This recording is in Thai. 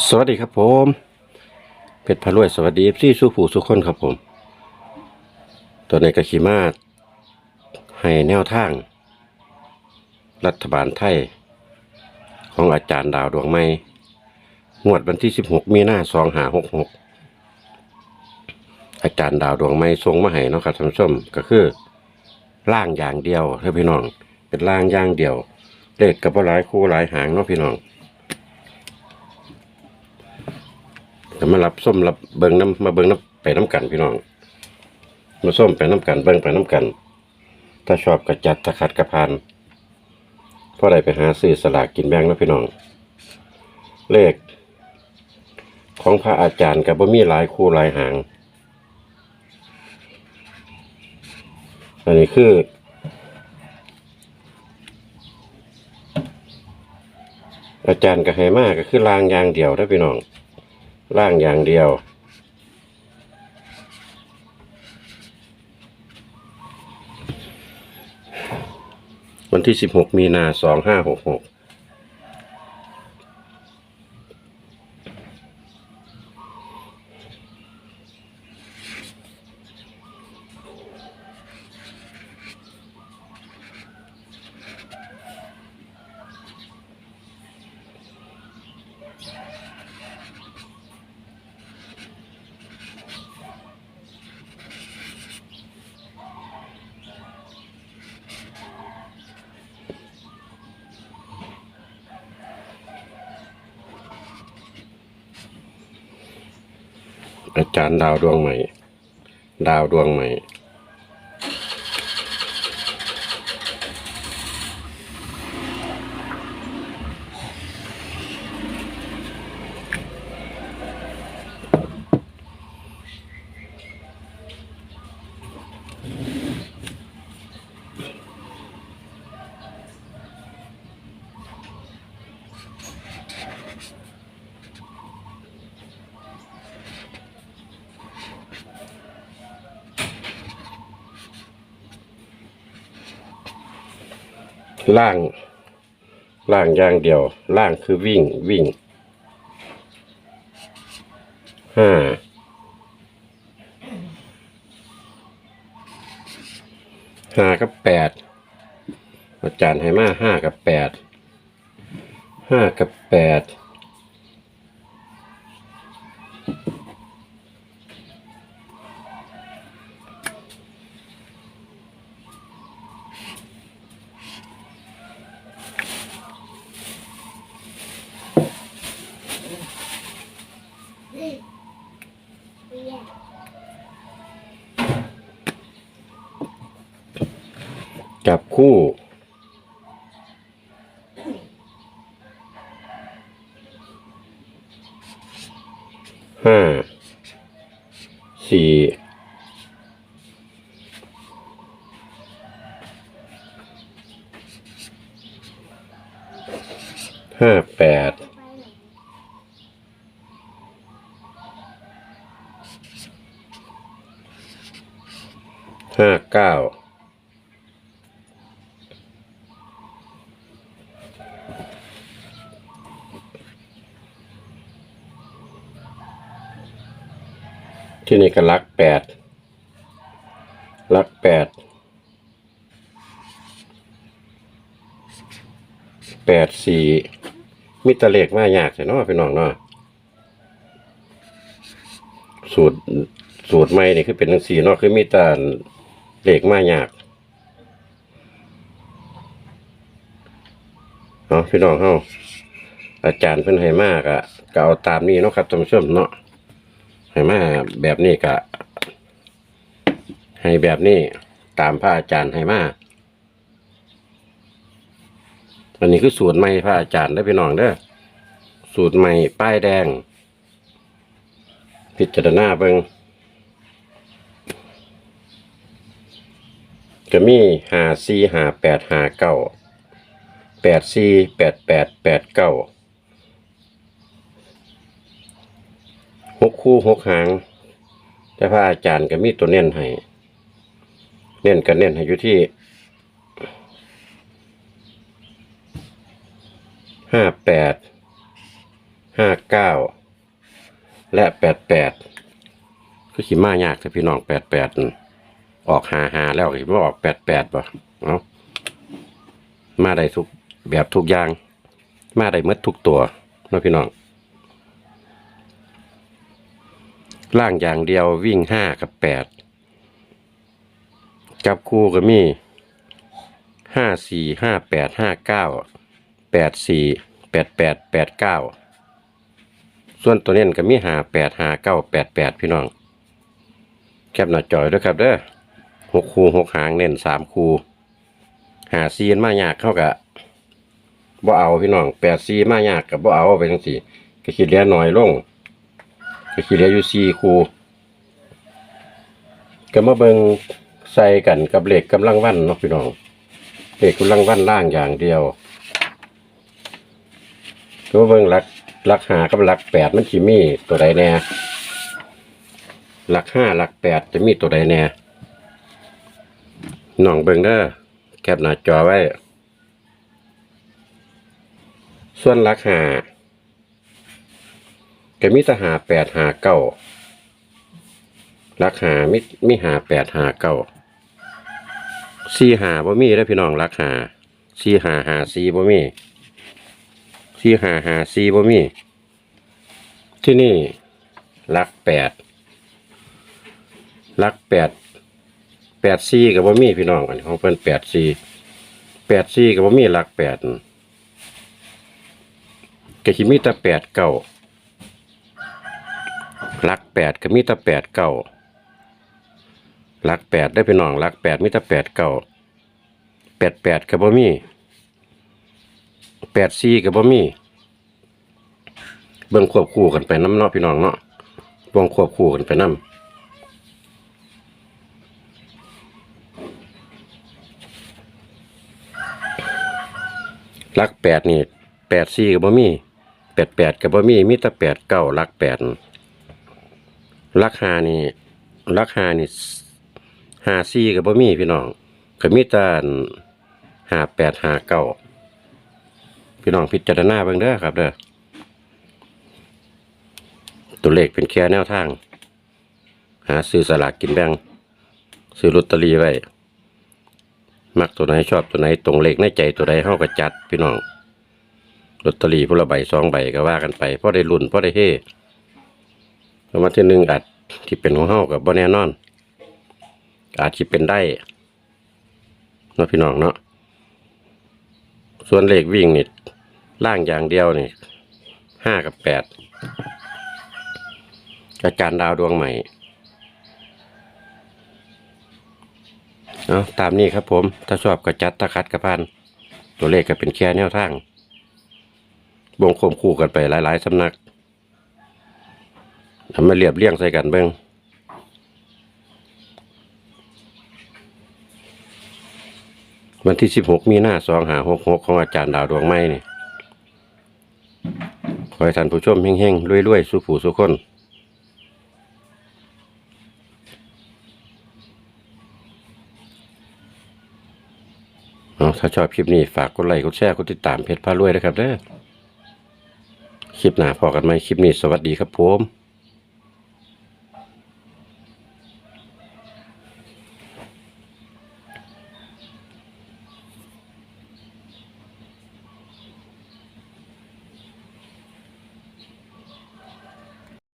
สวัสดีครับผมเพชรพารวยสวัสดีพี่สู้ผู้สุขคนครับผม ตัวในกระขีมาให้แนวทาง รัฐบาลไทย ของอาจารย์ดาวดวงไม้งวดวันที่ 16 มีนา2566อาจารย์ดาวดวงไม้ทรงมาให้เนาะครับท่านผู้ชมก็คือล่างอย่างเดียวเท่าพี่น้อง เป็นล่างอย่างเดียวเลขกับหลายคู่หลายหางเนาะพี่น้อง จะมารับส้มรับเบิงน้ำมาเบิงน้ำไปน้ำกันพี่น้องมาส้มไปน้ำกันเบิงไปน้ำกัน ถ้าชอบกระจัดถ้าขัดกระพานเพราะใดไปหาซื้อสลากกินแบ่งแล้วพี่น้อง เลข ของพระอาจารย์กับบ่มีหลายคู่หลายหาง อันนี้คืออาจารย์กับไหมากก็คือลางยางเดียวนะพี่น้อง ล่างอย่างเดียว วันที่สิบหกมีนาส อาจารย์ดาวดวงใหม่ ดาวดวงใหม่ ล่าง ล่างอย่างเดียว ล่างคือวิ่งวิ่งห้าห้ากับแปดอาจารย์ให้มาห้ากับแปดห้ากับแปด จับคู่ ห้า สี่ ห้าแปด ห้าเก้า ที่นี่ก็ลักแปดลักแปดแปดสี่มิตรเลขมายากใช่เนาะพี่น้องเนาะสูตรสูตรใหม่นี่คือเป็นหนังสี่เนาะคือมีต่เลขมายากเนาะพี่น้องเฮาอาจารย์เพิ่นให้มากอะก็เอาตามนี้เนาะครับท่านผู้ชมเนาะ ให้มาแบบนี้ก็ให้แบบนี้ตามพระอาจารย์ให้มาอันนี้คือสูตรใหม่พระอาจารย์ได้พี่น้องเด้อสูตรใหม่ป้ายแดง พิจารณาเบิงก็มีหาสี่หาแปดหาเก้าแปดสี่แปดแปดแปดเก้า หกคู่หกหาง แต่พระอาจารย์ก็มีตัวเน้นให้ เน้นก็เน้นให้อยู่ที่ห้าแปดห้าเก้าและแปดแปดคือขีมายากแต่พี่น้องแปดแปดออกหาหาแล้วขีมาออกแปดแปดป่ะเอามาได้ทุกแบบทุกอย่าง มาได้หมดทุกตัวนะพี่น้อง ล่างอย่างเดียววิ่งห้ากับแปดจับคู่ก็มีห้าสี่ห้าแปดห้าเก้าแปดสี่แปดแปดแปดเก้าส่วนตัวเน้นก็มีหาแปดหาเก้าแปดแปดพี่น้อง แคปหน้าจอยด้วยครับเด้อหกคูหกหางเน้นสามคูหาซีนมายากเข้ากับบ่เอาพี่น้องแปดซีมายากกับบ่เอาไปทั้งสี่ก็คิดเลี้ยน้อยลง ก็คิดเหลี้ยอยู่สี่คูก็มาเบิงใส่กันกับเหล็กกำลังวันเนาะพี่น้องเหล็กกำลังวันล่างอย่างเดียวก็มาเบิงหลักหลักหากับหลักแปดมันสิมีตัวใดแน่หลักห้าหลักแปดจะมีตัวใดแน่น้องเบิงเด้อแคปหน้าจอไว้ ส่วนหลักห้า ก็มีแต่หาแปดหาเก้าหลักหามีมีหาแปดหาเก้าสี่หาบ่มีแล้วพี่น้องหลักหาสี่หาหาสี่บ่มีสี่หาหาสี่บ่มี ที่นี่หลักแปดลักแปดแปดสี่กับบ่มีพี่น้องอันนี้ของเพิ่อนแปดสี่แปดสี่กับบ่มีลักแปดก็สิมีแต่แปดเก้า ลักแปดก็มีแต่แปดเก้าลักแปดได้พี่น้องลักแปดมีแต่แปดเก้าแปดแปดกับบ่มีแปดสี่กับบ่มี เบิ่งควบคู่กันไปน้ำเนาะพี่น้องเนาะเบิ่งควบคู่กันไปน้ำลักแปดนี่แปดสี่กับบ่มีแปดแปดกับบ่มีมีแต่แปดเก้าลักแปด ลักหานี่ลักหานี่หาสี่กับบ่มีพี่น้องก็มีแต่หาแปดหาเก้าพี่น้องพิจารณาเบิ่งเด้อครับเด้อตัวเลขเป็นแค่แนวทาง หาซื้อสลากกินแบ่งซื้อลอตเตอรี่ไว้ มักตัวไหนชอบตัวไหนตรงเลขในใจตัวใดเฮาก็จัด พี่น้องลอตเตอรี่พละใบสองใบก็ว่ากันไปเพราะได้ลุ้นเพราะได้เฮ รางวัลที่หนึ่งอาจที่เป็นของเฮากับบ่แน่นอน อาจสิเป็นได้เนาะพี่น้องเนาะส่วนเลขวิ่งนี่ล่างอย่างเดียวนี่ห้ากับแปดอาจารย์ดาวดวงใหม่เอาตามนี้ครับผม ถ้าชอบก็จัดถ้าคัดกระพันตัวเลขก็เป็นแค่แนวทางวงคมคู่กันไปหลาย ๆ สำนัก ทำมาเรียบเรียงใส่กันเบิ้งวันที่สิบหกมีหน้าสองหาหกหกของอาจารย์ดาวดวงไม้นี่ขอให้ท่านผู้ชมเฮงๆรวยๆสู้ผู้สู้คนเอถ้าชอบคลิปนี้ฝากกดไลค์กดแชร์กดติดตามเพจพารวยนะครับเด้อคลิปหน้าพอกันไหมคลิปนี้สวัสดีครับผม